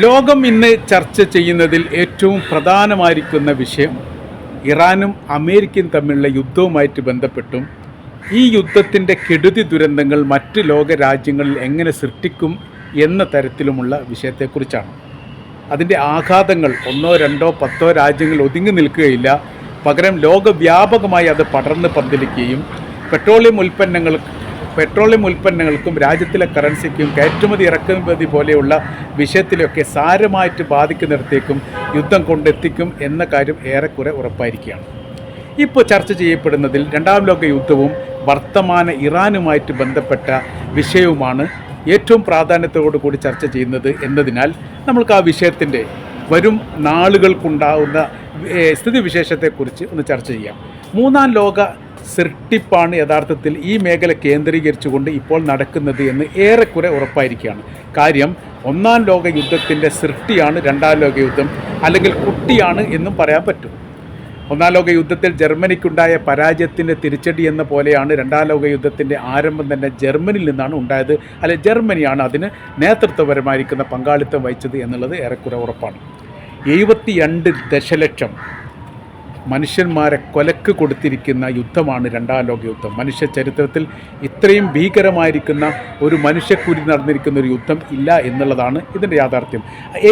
ലോകം ഇന്ന് ചർച്ച ചെയ്യുന്നതിൽ ഏറ്റവും പ്രധാനമായിരിക്കുന്ന വിഷയം ഇറാനും അമേരിക്കയും തമ്മിലുള്ള യുദ്ധവുമായിട്ട് ബന്ധപ്പെട്ടും ഈ യുദ്ധത്തിന്റെ കെടുതി ദുരന്തങ്ങൾ മറ്റ് ലോക രാജ്യങ്ങളിൽ എങ്ങനെ സൃഷ്ടിക്കും എന്ന തരത്തിലുമുള്ള വിഷയത്തെക്കുറിച്ചാണ്. അതിന്റെ ആഘാതങ്ങൾ ഒന്നോ രണ്ടോ പത്തോ രാജ്യങ്ങൾ ഒതുങ്ങി നിൽക്കുകയില്ല. പകരം ലോകവ്യാപകമായി അത് പടർന്ന് പന്തലിക്കുകയും പെട്രോളിയം ഉൽപ്പന്നങ്ങൾ പെട്രോളിയം ഉൽപ്പന്നങ്ങൾക്കും രാജ്യത്തിലെ കറൻസിക്കും കയറ്റുമതി ഇറക്കുമതി പോലെയുള്ള വിഷയത്തിലൊക്കെ സാരമായിട്ട് ബാധിക്കുന്നിടത്തേക്കും യുദ്ധം കൊണ്ടെത്തിക്കും എന്ന കാര്യം ഏറെക്കുറെ ഉറപ്പായിരിക്കുകയാണ്. ഇപ്പോൾ ചർച്ച ചെയ്യപ്പെടുന്നതിൽ രണ്ടാം ലോക യുദ്ധവും വർത്തമാന ഇറാനുമായിട്ട് ബന്ധപ്പെട്ട വിഷയവുമാണ് ഏറ്റവും പ്രാധാന്യത്തോടു കൂടി ചർച്ച ചെയ്യുന്നത് എന്നതിനാൽ നമ്മൾക്ക് ആ വിഷയത്തിന്റെ വരും നാളുകൾക്കുണ്ടാവുന്ന സ്ഥിതിവിശേഷത്തെക്കുറിച്ച് ഒന്ന് ചർച്ച ചെയ്യാം. മൂന്നാം ലോക സൃഷ്ടിപ്പാണ് യഥാർത്ഥത്തിൽ ഈ മേഖല കേന്ദ്രീകരിച്ചുകൊണ്ട് ഇപ്പോൾ നടക്കുന്നത് എന്ന് ഏറെക്കുറെ ഉറപ്പായിരിക്കുകയാണ്. കാര്യം ഒന്നാം ലോക യുദ്ധത്തിന്റെ സൃഷ്ടിയാണ് രണ്ടാം ലോക യുദ്ധം അല്ലെങ്കിൽ കുട്ടിയാണ് എന്നും പറയാൻ പറ്റും. ഒന്നാം ലോക യുദ്ധത്തിൽ ജർമ്മനിക്കുണ്ടായ പരാജയത്തിന്റെ തിരിച്ചടി എന്ന പോലെയാണ് രണ്ടാം ലോക യുദ്ധത്തിന്റെ ആരംഭം തന്നെ ജർമ്മനിയിൽ നിന്നാണ് ഉണ്ടായത്. അല്ലെ ജർമ്മനിയാണ് അതിന് നേതൃത്വപരമായിരിക്കുന്ന പങ്കാളിത്തം വഹിച്ചത് എന്നുള്ളത് ഏറെക്കുറെ ഉറപ്പാണ്. എഴുപത്തി രണ്ട് ദശലക്ഷം മനുഷ്യന്മാരെ കൊലക്ക് കൊടുത്തിരിക്കുന്ന യുദ്ധമാണ് രണ്ടാം ലോക യുദ്ധം. മനുഷ്യ ചരിത്രത്തിൽ ഇത്രയും ഭീകരമായിരിക്കുന്ന ഒരു മനുഷ്യക്കുരി നടന്നിരിക്കുന്ന ഒരു യുദ്ധം ഇല്ല എന്നുള്ളതാണ് ഇതിന്റെ യാഥാർത്ഥ്യം.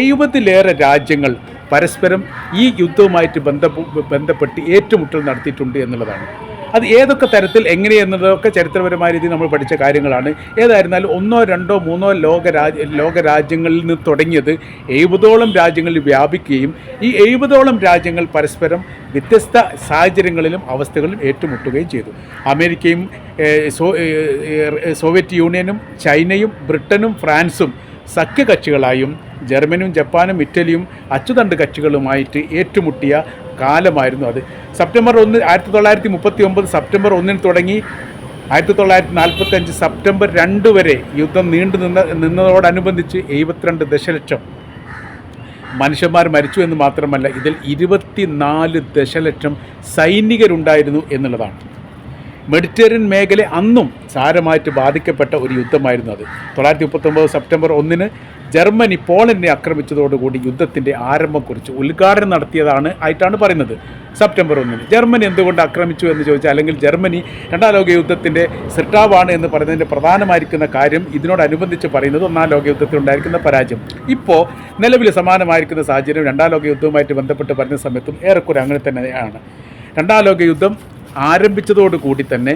എഴുപതിലേറെ രാജ്യങ്ങൾ പരസ്പരം ഈ യുദ്ധവുമായിട്ട് ബന്ധ ബന്ധപ്പെട്ട് ഏറ്റുമുട്ടൽ നടത്തിയിട്ടുണ്ട് എന്നുള്ളതാണ്. അത് ഏതൊക്കെ തരത്തിൽ എങ്ങനെയെന്നതൊക്കെ ചരിത്രപരമായ രീതിയിൽ നമ്മൾ പഠിച്ച കാര്യങ്ങളാണ്. ഏതായിരുന്നാലും ഒന്നോ രണ്ടോ മൂന്നോ ലോക രാജ്യ ലോക രാജ്യങ്ങളിൽ നിന്ന് തുടങ്ങിയത് എഴുപതോളം രാജ്യങ്ങളിൽ വ്യാപിക്കുകയും ഈ എഴുപതോളം രാജ്യങ്ങൾ പരസ്പരം വ്യത്യസ്ത സാഹചര്യങ്ങളിലും അവസ്ഥകളിലും ഏറ്റുമുട്ടുകയും ചെയ്തു. അമേരിക്കയും സോവിയറ്റ് യൂണിയനും ചൈനയും ബ്രിട്ടനും ഫ്രാൻസും സഖ്യകക്ഷികളായും ജർമ്മനിയും ജപ്പാനും ഇറ്റലിയും അച്ചുതണ്ട് കക്ഷികളുമായിട്ട് ഏറ്റുമുട്ടിയ കാലമായിരുന്നു അത്. സെപ്റ്റംബർ ഒന്ന് ആയിരത്തി തൊള്ളായിരത്തി മുപ്പത്തി ഒമ്പത് സെപ്റ്റംബർ ഒന്നിന് തുടങ്ങി ആയിരത്തി തൊള്ളായിരത്തി നാൽപ്പത്തി അഞ്ച് സെപ്റ്റംബർ രണ്ട് വരെ യുദ്ധം നീണ്ടു നിന്ന നിന്നതോടനുബന്ധിച്ച് എഴുപത്തിരണ്ട് ദശലക്ഷം മനുഷ്യന്മാർ മരിച്ചു എന്ന് മാത്രമല്ല ഇതിൽ ഇരുപത്തിനാല് ദശലക്ഷം സൈനികരുണ്ടായിരുന്നു എന്നുള്ളതാണ്. മെഡിറ്ററേനിയൻ മേഖല അന്നും സാരമായിട്ട് ബാധിക്കപ്പെട്ട ഒരു യുദ്ധമായിരുന്നു അത്. തൊള്ളായിരത്തി മുപ്പത്തൊമ്പത് സെപ്റ്റംബർ ഒന്നിന് ജർമ്മനി പോളണ്ടിനെ ആക്രമിച്ചതോടുകൂടി യുദ്ധത്തിന്റെ ആരംഭം കുറിച്ച് ഉദ്ഘാടനം നടത്തിയതാണ് ആയിട്ടാണ് പറയുന്നത്. സെപ്റ്റംബർ ഒന്നിന്. ജർമ്മനി എന്തുകൊണ്ട് ആക്രമിച്ചു എന്ന് ചോദിച്ചാൽ അല്ലെങ്കിൽ ജർമ്മനി രണ്ടാം ലോക യുദ്ധത്തിന്റെ സിട്ടാവാണ് എന്ന് പറയുന്നതിന്റെ പ്രധാനമായിരിക്കുന്ന കാര്യം ഇതിനോടനുബന്ധിച്ച് പറയുന്നത് ഒന്നാം ലോക യുദ്ധത്തിൽ ഉണ്ടായിരിക്കുന്ന പരാജയം. ഇപ്പോൾ നിലവിൽ സമാനമായിരിക്കുന്ന സാഹചര്യം രണ്ടാം ലോക യുദ്ധവുമായിട്ട് ബന്ധപ്പെട്ട് പറഞ്ഞ സമയത്തും ഏറെക്കുറെ അങ്ങനെ തന്നെയാണ്. രണ്ടാം ലോക യുദ്ധം ആരംഭിച്ചതോടുകൂടി തന്നെ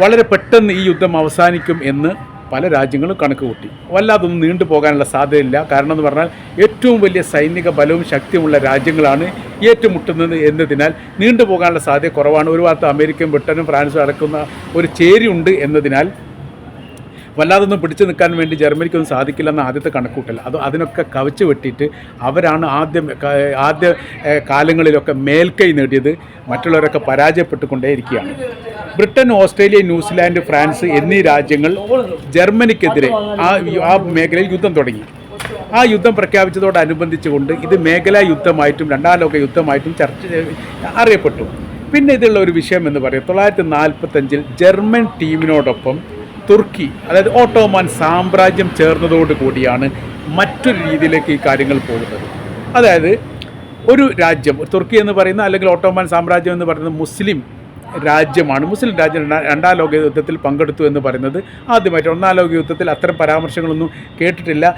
വളരെ പെട്ടെന്ന് ഈ യുദ്ധം അവസാനിക്കും എന്ന് പല രാജ്യങ്ങളും കണക്ക് കൂട്ടി. വല്ലാതൊന്നും നീണ്ടു പോകാനുള്ള സാധ്യതയില്ല. കാരണം എന്ന് പറഞ്ഞാൽ ഏറ്റവും വലിയ സൈനിക ബലവും ശക്തിയുമുള്ള രാജ്യങ്ങളാണ് ഏറ്റുമുട്ടുന്നത് എന്നതിനാൽ നീണ്ടു പോകാനുള്ള സാധ്യത കുറവാണ്. ഒരു ഭാഗത്ത് അമേരിക്കയും ബ്രിട്ടനും ഫ്രാൻസും അടക്കുന്ന ഒരു ചേരിയുണ്ട് എന്നതിനാൽ വല്ലാതൊന്നും പിടിച്ചു നിൽക്കാൻ വേണ്ടി ജർമ്മനിക്കൊന്നും സാധിക്കില്ലെന്ന ആദ്യത്തെ കണക്കൂട്ടൽ. അത് അതിനൊക്കെ കവച്ച് വെട്ടിയിട്ട് അവരാണ് ആദ്യം ആദ്യ കാലങ്ങളിലൊക്കെ മേൽക്കൈ നേടിയത്. മറ്റുള്ളവരൊക്കെ പരാജയപ്പെട്ടുകൊണ്ടേയിരിക്കുകയാണ്. Britain Australia New Zealand France എന്നീ രാജ്യങ്ങൾ ജർമ്മനിക്കെതിരെ ആ ആ മേഖലയിൽ യുദ്ധം തുടങ്ങി. ആ യുദ്ധം പ്രഖ്യാപിച്ചതോടനുബന്ധിച്ചുകൊണ്ട് ഇത് മേഖലാ യുദ്ധമായിട്ടും രണ്ടാം ലോക യുദ്ധമായിട്ടും ചർച്ച അറിയപ്പെട്ടു. പിന്നെ ഇതിലുള്ള ഒരു വിഷയം എന്ന് പറയും. തൊള്ളായിരത്തി നാൽപ്പത്തഞ്ചിൽ ജർമ്മൻ ടീമിനോടൊപ്പം തുർക്കി അതായത് ഓട്ടോമാൻ സാമ്രാജ്യം ചേർന്നതോട് കൂടിയാണ് മറ്റൊരു രീതിയിലേക്ക് ഈ കാര്യങ്ങൾ പോകുന്നത്. അതായത് ഒരു രാജ്യം തുർക്കി എന്ന് പറയുന്ന അല്ലെങ്കിൽ ഓട്ടോമാൻ സാമ്രാജ്യം എന്ന് പറയുന്നത് മുസ്ലിം രാജ്യമാണ്. മുസ്ലിം രാജ്യം രണ്ടാ- ലോക യുദ്ധത്തിൽ പങ്കെടുത്തു എന്ന് പറയുന്നത് ആദ്യമായിട്ട്. ഒന്നാം ലോക യുദ്ധത്തിൽ അത്തരം പരാമർശങ്ങളൊന്നും കേട്ടിട്ടില്ല.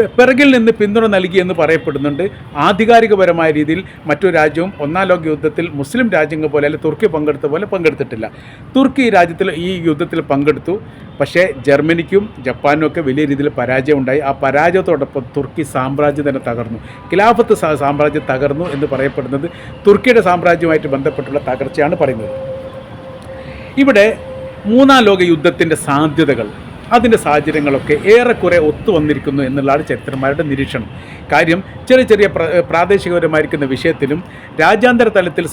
പിറകിൽ നിന്ന് പിന്തുണ നൽകി എന്ന് പറയപ്പെടുന്നുണ്ട്. ആധികാരികപരമായ രീതിയിൽ മറ്റൊരു രാജ്യവും ഒന്നാം ലോക യുദ്ധത്തിൽ മുസ്ലിം രാജ്യങ്ങൾ പോലെ അല്ലെങ്കിൽ തുർക്കി പങ്കെടുത്ത പോലെ പങ്കെടുത്തിട്ടില്ല. തുർക്കി രാജ്യത്തിൽ ഈ യുദ്ധത്തിൽ പങ്കെടുത്തു. പക്ഷേ ജർമ്മനിക്കും ജപ്പാനും ഒക്കെ വലിയ രീതിയിൽ പരാജയം ഉണ്ടായി ആ പരാജയത്തോടൊപ്പം തുർക്കി സാമ്രാജ്യം തന്നെ തകർന്നു. ഖിലാഫത്ത് സാമ്രാജ്യം തകർന്നു എന്ന് പറയപ്പെടുന്നത് തുർക്കിയുടെ സാമ്രാജ്യവുമായിട്ട് ബന്ധപ്പെട്ടുള്ള തകർച്ചയാണ് പറയുന്നത്. ഇവിടെ മൂന്നാം ലോക യുദ്ധത്തിന്റെ സാധ്യതകൾ അതിന്റെ സാഹചര്യങ്ങളൊക്കെ ഏറെക്കുറെ ഒത്തു വന്നിരിക്കുന്നു എന്നുള്ളതാണ് ചരിത്രന്മാരുടെ നിരീക്ഷണം. കാര്യം ചെറിയ ചെറിയ പ്ര- പ്രാദേശികപരമായിരിക്കുന്ന വിഷയത്തിലും രാജ്യാന്തര തലത്തിൽ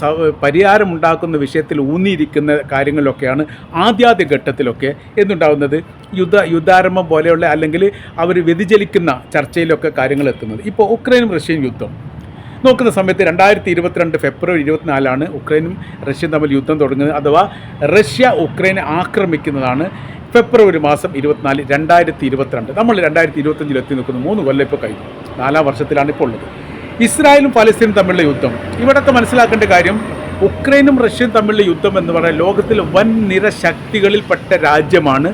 പരിഹാരമുണ്ടാക്കുന്ന വിഷയത്തിൽ ഊന്നിയിരിക്കുന്ന കാര്യങ്ങളിലൊക്കെയാണ് ആദ്യാദ്യ ഘട്ടത്തിലൊക്കെ എന്തുണ്ടാകുന്നത് യുദ്ധ യുദ്ധാരംഭം പോലെയുള്ള അല്ലെങ്കിൽ അവർ വ്യതിചലിക്കുന്ന ചർച്ചയിലൊക്കെ കാര്യങ്ങൾ എത്തുന്നത് ഇപ്പോൾ ഉക്രൈനും റഷ്യയും യുദ്ധം. നോക്കുന്ന സമയത്ത് രണ്ടായിരത്തി ഇരുപത്തിരണ്ട് ഫെബ്രുവരി ഇരുപത്തിനാലാണ് ഉക്രൈനും റഷ്യയും തമ്മിൽ യുദ്ധം തുടങ്ങുന്നത് അഥവാ റഷ്യ ഉക്രൈനെ ആക്രമിക്കുന്നതാണ് ഫെബ്രുവരി മാസം ഇരുപത്തിനാല് രണ്ടായിരത്തി ഇരുപത്തിരണ്ട് നമ്മൾ രണ്ടായിരത്തി ഇരുപത്തഞ്ചിൽ എത്തി നിൽക്കുന്നു. മൂന്ന് കൊല്ലം ഇപ്പോൾ കഴിഞ്ഞു. നാലാം വർഷത്തിലാണ് ഇപ്പോൾ ഉള്ളത്. ഇസ്രായേലും പലസ്തീനും തമ്മിലുള്ള യുദ്ധം. ഇവിടത്തെ മനസ്സിലാക്കേണ്ട കാര്യം ഉക്രൈനും റഷ്യയും തമ്മിലുള്ള യുദ്ധം എന്ന് പറയാൻ ലോകത്തിലെ വൻ നിര ശക്തികളിൽപ്പെട്ട രാജ്യമാണ്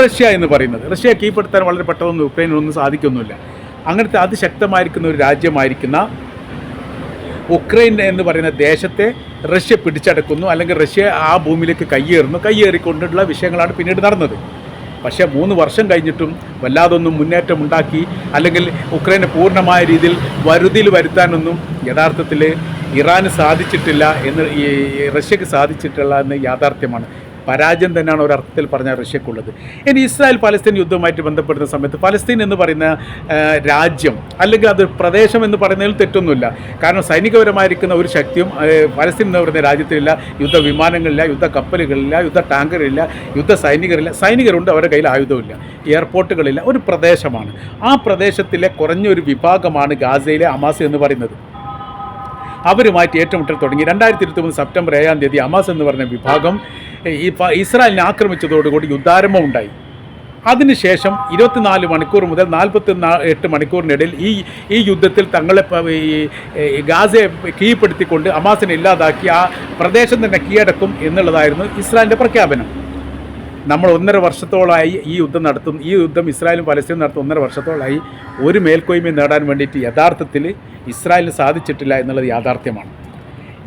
റഷ്യ എന്ന് പറയുന്നത്. റഷ്യ കീഴ്പ്പെടുത്താൻ വളരെ പെട്ടെന്നൊന്നും ഉക്രൈനൊന്നും സാധിക്കൊന്നുമില്ല. അങ്ങനത്തെ അതിശക്തമായിരിക്കുന്ന ഒരു രാജ്യമായിരിക്കുന്ന ഉക്രൈൻ എന്ന് പറയുന്ന ദേശത്തെ റഷ്യ പിടിച്ചടക്കുന്നു അല്ലെങ്കിൽ റഷ്യ ആ ഭൂമിയിലേക്ക് കയ്യേറുന്നു. കയ്യേറിക്കൊണ്ടുള്ള വിഷയങ്ങളാണ് പിന്നീട് നടന്നത്. പക്ഷേ മൂന്ന് വർഷം കഴിഞ്ഞിട്ടും വല്ലാതൊന്നും മുന്നേറ്റം ഉണ്ടാക്കി അല്ലെങ്കിൽ ഉക്രൈനെ പൂർണമായ രീതിയിൽ വരുതിയിൽ വരുത്താനൊന്നും യഥാർത്ഥത്തിൽ ഇറാന് സാധിച്ചിട്ടില്ല എന്ന് ഈ റഷ്യക്ക് സാധിച്ചിട്ടില്ല എന്ന് യാഥാർത്ഥ്യമാണ്. പരാജയം തന്നെയാണ് ഒരർത്ഥത്തിൽ പറഞ്ഞ റഷ്യക്കുള്ളത്. ഇനി ഇസ്രായേൽ പലസ്തീൻ യുദ്ധവുമായിട്ട് ബന്ധപ്പെടുന്ന സമയത്ത് പലസ്തീൻ എന്ന് പറയുന്ന രാജ്യം അല്ലെങ്കിൽ അത് പ്രദേശം എന്ന് പറയുന്നതിൽ തെറ്റൊന്നുമില്ല. കാരണം സൈനികപരമായിരിക്കുന്ന ഒരു ശക്തിയും പലസ്തീൻ എന്ന് പറയുന്ന രാജ്യത്തിലില്ല യുദ്ധ വിമാനങ്ങളില്ല യുദ്ധ കപ്പലുകളില്ല യുദ്ധ ടാങ്കറില്ല യുദ്ധ സൈനികരില്ല. സൈനികരുണ്ട് അവരുടെ കയ്യിൽ ആയുധമില്ല. എയർപോർട്ടുകളില്ല. ഒരു പ്രദേശമാണ്. ആ പ്രദേശത്തിലെ കുറഞ്ഞൊരു വിഭാഗമാണ് ഗാസയിലെ അമാസ് എന്ന് പറയുന്നത്. അവരുമായിട്ട് ഏറ്റുമുട്ടൽ തുടങ്ങി രണ്ടായിരത്തി ഇരുപത്തി മൂന്ന് സെപ്റ്റംബർ ഏഴാം തീയതി അമാസ് എന്ന് പറഞ്ഞ വിഭാഗം ഇസ്രായേലിനെ ആക്രമിച്ചതോടുകൂടി യുദ്ധാരംഭം ഉണ്ടായി അതിനുശേഷം ഇരുപത്തിനാല് മണിക്കൂർ മുതൽ നാൽപ്പത്തി എട്ട് മണിക്കൂറിനിടയിൽ ഈ ഈ യുദ്ധത്തിൽ തങ്ങളെ ഈ ഗാസയെ കീഴ്പ്പെടുത്തിക്കൊണ്ട് അമാസിനെ ഇല്ലാതാക്കി ആ പ്രദേശം തന്നെ കീഴടക്കും എന്നുള്ളതായിരുന്നു ഇസ്രായേലിന്റെ പ്രഖ്യാപനം. നമ്മൾ ഒന്നര വർഷത്തോളമായി ഈ യുദ്ധം നടത്തും ഈ യുദ്ധം ഇസ്രായേലും പലസ്തീനും നടത്തും ഒന്നര വർഷത്തോളമായി ഒരു മേൽക്കോയ്മയും നേടാൻ വേണ്ടിയിട്ട് യഥാർത്ഥത്തിൽ ഇസ്രായേലിന് സാധിച്ചിട്ടില്ല എന്നുള്ളത് യാഥാർത്ഥ്യമാണ്.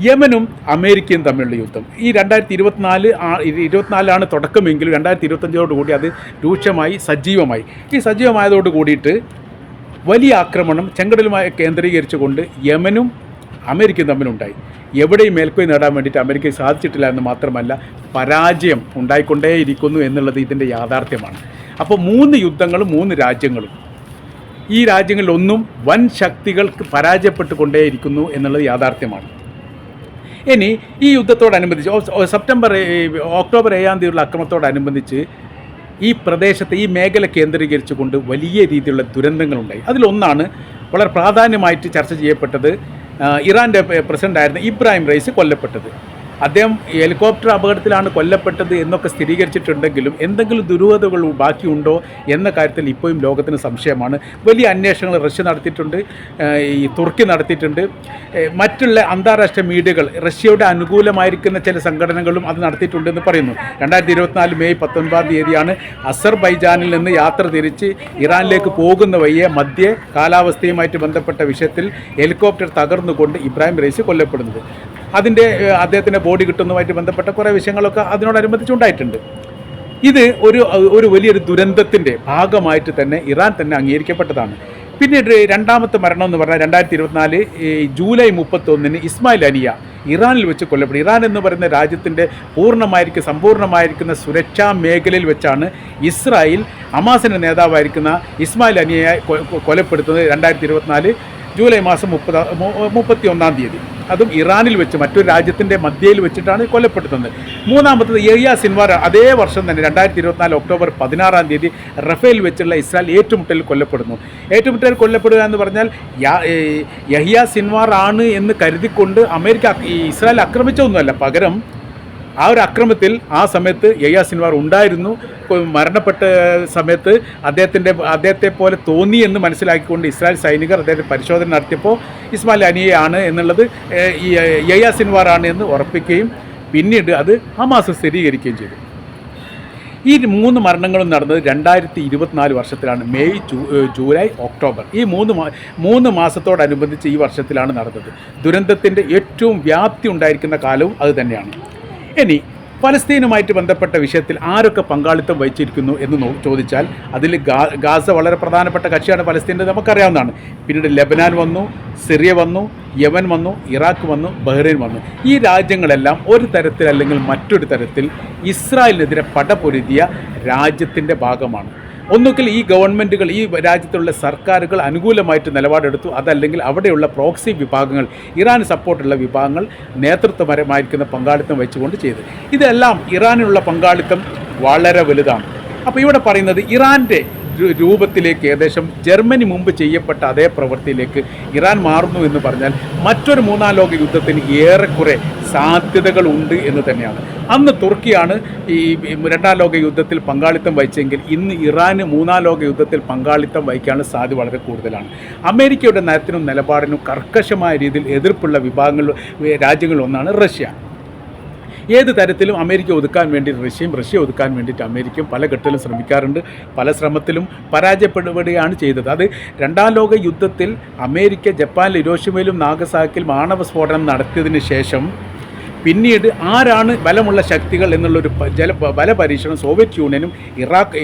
യമനും അമേരിക്കയും തമ്മിലുള്ള യുദ്ധം. ഈ രണ്ടായിരത്തി ഇരുപത്തിനാല് ഇരുപത്തിനാലാണ് തുടക്കമെങ്കിലും രണ്ടായിരത്തി ഇരുപത്തഞ്ചോട് കൂടി അത് രൂക്ഷമായി സജീവമായി. ഈ സജീവമായതോട് കൂടിയിട്ട് വലിയ ആക്രമണം ചെങ്കടലുമായി കേന്ദ്രീകരിച്ചുകൊണ്ട് യമനും അമേരിക്കയും തമ്മിലുണ്ടായി. എവിടെയും മേൽക്കോയി നേടാൻ വേണ്ടിയിട്ട് അമേരിക്കയ്ക്ക് സാധിച്ചിട്ടില്ല എന്ന് മാത്രമല്ല പരാജയം ഉണ്ടായിക്കൊണ്ടേയിരിക്കുന്നു എന്നുള്ളത് ഇതിന്റെ യാഥാർത്ഥ്യമാണ്. അപ്പോൾ മൂന്ന് യുദ്ധങ്ങളും മൂന്ന് രാജ്യങ്ങളും. ഈ രാജ്യങ്ങളിലൊന്നും വൻ ശക്തികൾക്ക് പരാജയപ്പെട്ടുകൊണ്ടേയിരിക്കുന്നു എന്നുള്ളത് യാഥാർത്ഥ്യമാണ്. ഇനി ഈ യുദ്ധത്തോടനുബന്ധിച്ച് സെപ്റ്റംബർ ഒക്ടോബർ ഏഴാം തീയതിയുള്ള അക്രമത്തോടനുബന്ധിച്ച് ഈ പ്രദേശത്തെ ഈ മേഖല കേന്ദ്രീകരിച്ചുകൊണ്ട് വലിയ രീതിയിലുള്ള ദുരന്തങ്ങളുണ്ടായി. അതിലൊന്നാണ് വളരെ പ്രാധാന്യമായിട്ട് ചർച്ച ചെയ്യപ്പെട്ടത് ഇറാന്റെ പ്രസിഡന്റായിരുന്ന ഇബ്രാഹിം റൈസ് കൊല്ലപ്പെട്ടത്. അദ്ദേഹം ഹെലികോപ്റ്റർ അപകടത്തിലാണ് കൊല്ലപ്പെട്ടത് എന്നൊക്കെ സ്ഥിരീകരിച്ചിട്ടുണ്ടെങ്കിലും എന്തെങ്കിലും ദുരൂഹതകൾ ബാക്കിയുണ്ടോ എന്ന കാര്യത്തിൽ ഇപ്പോഴും ലോകത്തിന് സംശയമാണ്. വലിയ അന്വേഷണങ്ങൾ റഷ്യ നടത്തിയിട്ടുണ്ട് ഈ തുർക്കി നടത്തിയിട്ടുണ്ട്. മറ്റുള്ള അന്താരാഷ്ട്ര മീഡിയകൾ റഷ്യയുടെ അനുകൂലമായിരിക്കുന്ന ചില സംഘടനകളും അത് നടത്തിയിട്ടുണ്ടെന്ന് പറയുന്നു. രണ്ടായിരത്തി ഇരുപത്തിനാല് മെയ് പത്തൊൻപതാം തീയതിയാണ് അസർബൈജാനിൽ നിന്ന് യാത്ര തിരിച്ച് ഇറാനിലേക്ക് പോകുന്ന വഴിയെ മധ്യ കാലാവസ്ഥയുമായിട്ട് ബന്ധപ്പെട്ട വിഷയത്തിൽ ഹെലികോപ്റ്റർ തകർന്നുകൊണ്ട് ഇബ്രാഹിം റൈസ് കൊല്ലപ്പെടുന്നത്. അതിന്റെ അദ്ദേഹത്തിന്റെ ബോഡി കിട്ടുന്നതുമായിട്ട് ബന്ധപ്പെട്ട കുറേ വിഷയങ്ങളൊക്കെ അതിനോടനുബന്ധിച്ചുണ്ടായിട്ടുണ്ട്. ഇത് ഒരു ഒരു വലിയൊരു ദുരന്തത്തിന്റെ ഭാഗമായിട്ട് തന്നെ ഇറാൻ തന്നെ അംഗീകരിക്കപ്പെട്ടതാണ്. പിന്നീട് രണ്ടാമത്തെ മരണം എന്ന് പറഞ്ഞാൽ രണ്ടായിരത്തി ഇരുപത്തിനാല് ജൂലൈ മുപ്പത്തൊന്നിന് ഇസ്മായിൽ അനിയ ഇറാനിൽ വെച്ച് കൊല്ലപ്പെടും. ഇറാൻ എന്ന് പറയുന്ന രാജ്യത്തിന്റെ പൂർണമായിരിക്കും സമ്പൂർണമായിരിക്കുന്ന സുരക്ഷാ മേഖലയിൽ വെച്ചാണ് ഇസ്രായേൽ അമാസിന്റെ നേതാവായിരിക്കുന്ന ഇസ്മായിൽ അനിയയെ കൊലപ്പെടുത്തുന്നത് രണ്ടായിരത്തി ഇരുപത്തിനാല് ജൂലൈ മാസം മുപ്പത് മുപ്പത്തി ഒന്നാം തീയതി. അതും ഇറാനിൽ വെച്ച് മറ്റൊരു രാജ്യത്തിന്റെ മധ്യയിൽ വെച്ചിട്ടാണ് കൊല്ലപ്പെടുത്തുന്നത് മൂന്നാമത്തത് യഹിയ സിൻവാർ അതേ വർഷം തന്നെ രണ്ടായിരത്തി ഇരുപത്തിനാല് ഒക്ടോബർ പതിനാറാം തീയതി റഫേൽ വെച്ചുള്ള ഇസ്രായേൽ ഏറ്റുമുട്ടലിൽ കൊല്ലപ്പെടുന്നു. ഏറ്റുമുട്ടൽ കൊല്ലപ്പെടുക എന്ന് പറഞ്ഞാൽ യഹിയ സിൻവാർ ആണ് എന്ന് കരുതിക്കൊണ്ട് അമേരിക്ക ഇസ്രായേൽ ആക്രമിച്ചൊന്നുമല്ല പകരം ആ ഒരു അക്രമത്തിൽ ആ സമയത്ത് എയ്യാ സിൻവാർ ഉണ്ടായിരുന്നു. മരണപ്പെട്ട സമയത്ത് അദ്ദേഹത്തിന്റെ അദ്ദേഹത്തെ പോലെ തോന്നി എന്ന് മനസ്സിലാക്കിക്കൊണ്ട് ഇസ്രായേൽ സൈനികർ അദ്ദേഹത്തെ പരിശോധന നടത്തിയപ്പോൾ ഇസ്മായിൽ അനിയയാണ് എന്നുള്ളത് ഈ എയ്യാ സിൻവാർ ആണ് എന്ന് ഉറപ്പിക്കുകയും പിന്നീട് അത് ഹമാസ് സ്ഥിരീകരിക്കുകയും ചെയ്തു. ഈ മൂന്ന് മരണങ്ങളും നടന്നത് രണ്ടായിരത്തി ഇരുപത്തിനാല് വർഷത്തിലാണ് മെയ് ജൂലൈ ഒക്ടോബർ. ഈ മൂന്ന് മൂന്ന് മാസത്തോടനുബന്ധിച്ച് ഈ വർഷത്തിലാണ് നടന്നത്. ദുരന്തത്തിന്റെ ഏറ്റവും വ്യാപ്തി ഉണ്ടായിരിക്കുന്ന കാലവും അത് തന്നെയാണ്. ഇനി ഫലസ്തീനുമായിട്ട് ബന്ധപ്പെട്ട വിഷയത്തിൽ ആരൊക്കെ പങ്കാളിത്തം വഹിച്ചിരിക്കുന്നു എന്ന് ചോദിച്ചാൽ അതിൽ ഗാസ വളരെ പ്രധാനപ്പെട്ട കക്ഷിയാണ് ഫലസ്തീന്റെ നമുക്കറിയാവുന്നതാണ്. പിന്നീട് ലെബനാൻ വന്നു സിറിയ വന്നു യമൻ വന്നു ഇറാഖ് വന്നു ബഹ്റൈൻ വന്നു. ഈ രാജ്യങ്ങളെല്ലാം ഒരു തരത്തിൽ അല്ലെങ്കിൽ മറ്റൊരു തരത്തിൽ ഇസ്രായേലിനെതിരെ പടപൊരുതിയ രാജ്യത്തിന്റെ ഭാഗമാണ്. ഒന്നുകിൽ ഈ ഗവൺമെന്റുകൾ ഈ രാജ്യത്തുള്ള സർക്കാരുകൾ അനുകൂലമായിട്ട് നിലപാടെടുത്തു. അതല്ലെങ്കിൽ അവിടെയുള്ള പ്രോക്സി വിഭാഗങ്ങൾ ഇറാൻ സപ്പോർട്ടുള്ള വിഭാഗങ്ങൾ നേതൃത്വപരമായിരിക്കുന്ന പങ്കാളിത്തം വെച്ചുകൊണ്ട് ചെയ്തു ഇതെല്ലാം ഇറാനിലുള്ള പങ്കാളിത്തം വളരെ വലുതാണ്. അപ്പോൾ ഇവിടെ പറയുന്നത് ഇറാന്റെ രൂപത്തിലേക്ക് ഏകദേശം ജർമ്മനി മുമ്പ് ചെയ്യപ്പെട്ട അതേ പ്രവൃത്തിയിലേക്ക് ഇറാൻ മാറുന്നു എന്ന് പറഞ്ഞാൽ മറ്റൊരു മൂന്നാം ലോക യുദ്ധത്തിന് ഏറെക്കുറെ സാധ്യതകളുണ്ട് എന്ന് തന്നെയാണ്. അന്ന് തുർക്കിയാണ് ഈ രണ്ടാം ലോക യുദ്ധത്തിൽ പങ്കാളിത്തം വഹിച്ചെങ്കിൽ ഇന്ന് ഇറാന് മൂന്നാം ലോക യുദ്ധത്തിൽ പങ്കാളിത്തം വഹിക്കാനുള്ള സാധ്യത വളരെ കൂടുതലാണ്. അമേരിക്കയുടെ നയത്തിനും നിലപാടിനും കർക്കശമായ രീതിയിൽ എതിർപ്പുള്ള വിഭാഗങ്ങൾ രാജ്യങ്ങളിൽ ഒന്നാണ് റഷ്യ. ഏത് തരത്തിലും അമേരിക്ക ഒതുക്കാൻ വേണ്ടി റഷ്യയും റഷ്യ ഒതുക്കാൻ വേണ്ടിയിട്ട് അമേരിക്കയും പല ഘട്ടത്തിലും ശ്രമിക്കാറുണ്ട്. പല ശ്രമത്തിലും പരാജയപ്പെടുകയാണ് ചെയ്തത്. അത് രണ്ടാം ലോക യുദ്ധത്തിൽ അമേരിക്ക ജപ്പാനിൽ ഇരോഷിമയിലും നാഗസാക്കിലും ആണവ സ്ഫോടനം നടത്തിയതിന് ശേഷം പിന്നീട് ആരാണ് ബലമുള്ള ശക്തികൾ എന്നുള്ളൊരു ജല ബല പരീക്ഷണം സോവിയറ്റ് യൂണിയനും ഇറാഖ്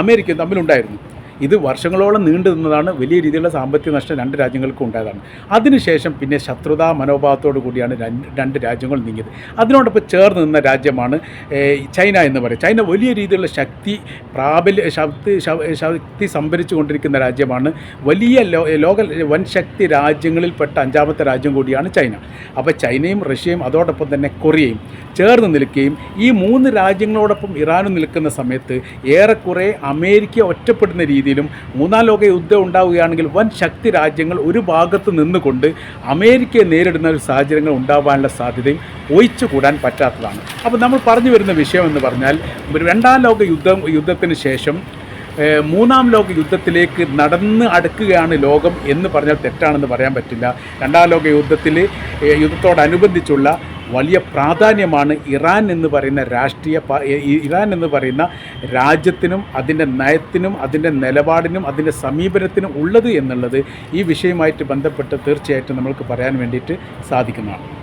അമേരിക്കയും തമ്മിലുണ്ടായിരുന്നു. ഇത് വർഷങ്ങളോളം നീണ്ടു നിന്നതാണ് വലിയ രീതിയിലുള്ള സാമ്പത്തിക നഷ്ടം രണ്ട് രാജ്യങ്ങൾക്കും ഉണ്ടായതാണ്. അതിനുശേഷം പിന്നെ ശത്രുതാ മനോഭാവത്തോടു കൂടിയാണ് രണ്ട് രാജ്യങ്ങൾ നീങ്ങിയത്. അതിനോടൊപ്പം ചേർന്ന് നിന്ന രാജ്യമാണ് ചൈന എന്ന് പറയും. ചൈന വലിയ രീതിയിലുള്ള ശക്തി പ്രാബല്യ ശക്തി ശക്തി സംഭരിച്ചു കൊണ്ടിരിക്കുന്ന രാജ്യമാണ്. വലിയ ലോക വൻ ശക്തി രാജ്യങ്ങളിൽപ്പെട്ട അഞ്ചാമത്തെ രാജ്യം കൂടിയാണ് ചൈന. അപ്പോൾ ചൈനയും റഷ്യയും അതോടൊപ്പം തന്നെ കൊറിയയും. ചേർന്ന് നിൽക്കുകയും ഈ മൂന്ന് രാജ്യങ്ങളോടൊപ്പം ഇറാനും നിൽക്കുന്ന സമയത്ത് ഏറെക്കുറെ അമേരിക്ക ഒറ്റപ്പെടുന്ന രീതിയിലും മൂന്നാം ലോക യുദ്ധം ഉണ്ടാവുകയാണെങ്കിൽ വൻ ശക്തി രാജ്യങ്ങൾ ഒരു ഭാഗത്ത് നിന്നുകൊണ്ട് അമേരിക്കയെ നേരിടുന്ന ഒരു സാഹചര്യങ്ങൾ ഉണ്ടാവാനുള്ള സാധ്യതയും ഒഴിച്ചു കൂടാൻ പറ്റാത്തതാണ്. അപ്പോൾ നമ്മൾ പറഞ്ഞു വരുന്ന വിഷയം എന്ന് പറഞ്ഞാൽ രണ്ടാം ലോക യുദ്ധം യുദ്ധത്തിന് ശേഷം മൂന്നാം ലോക യുദ്ധത്തിലേക്ക് നടന്ന് അടുക്കുകയാണ് ലോകം എന്ന് പറഞ്ഞാൽ തെറ്റാണെന്ന് പറയാൻ പറ്റില്ല. രണ്ടാം ലോക യുദ്ധത്തിൽ യുദ്ധത്തോടനുബന്ധിച്ചുള്ള വലിയ പ്രാധാന്യമാണ് ഇറാൻ എന്ന് പറയുന്ന രാഷ്ട്രീയ ഇറാൻ എന്ന് പറയുന്ന രാജ്യത്തിനും അതിന്റെ നയത്തിനും അതിന്റെ നിലപാടിനും അതിന്റെ സമീപനത്തിനും ഉള്ളത് എന്നുള്ളത് ഈ വിഷയവുമായിട്ട് ബന്ധപ്പെട്ട് തീർച്ചയായിട്ടും നമ്മൾക്ക് പറയാൻ വേണ്ടിയിട്ട് സാധിക്കുന്നതാണ്.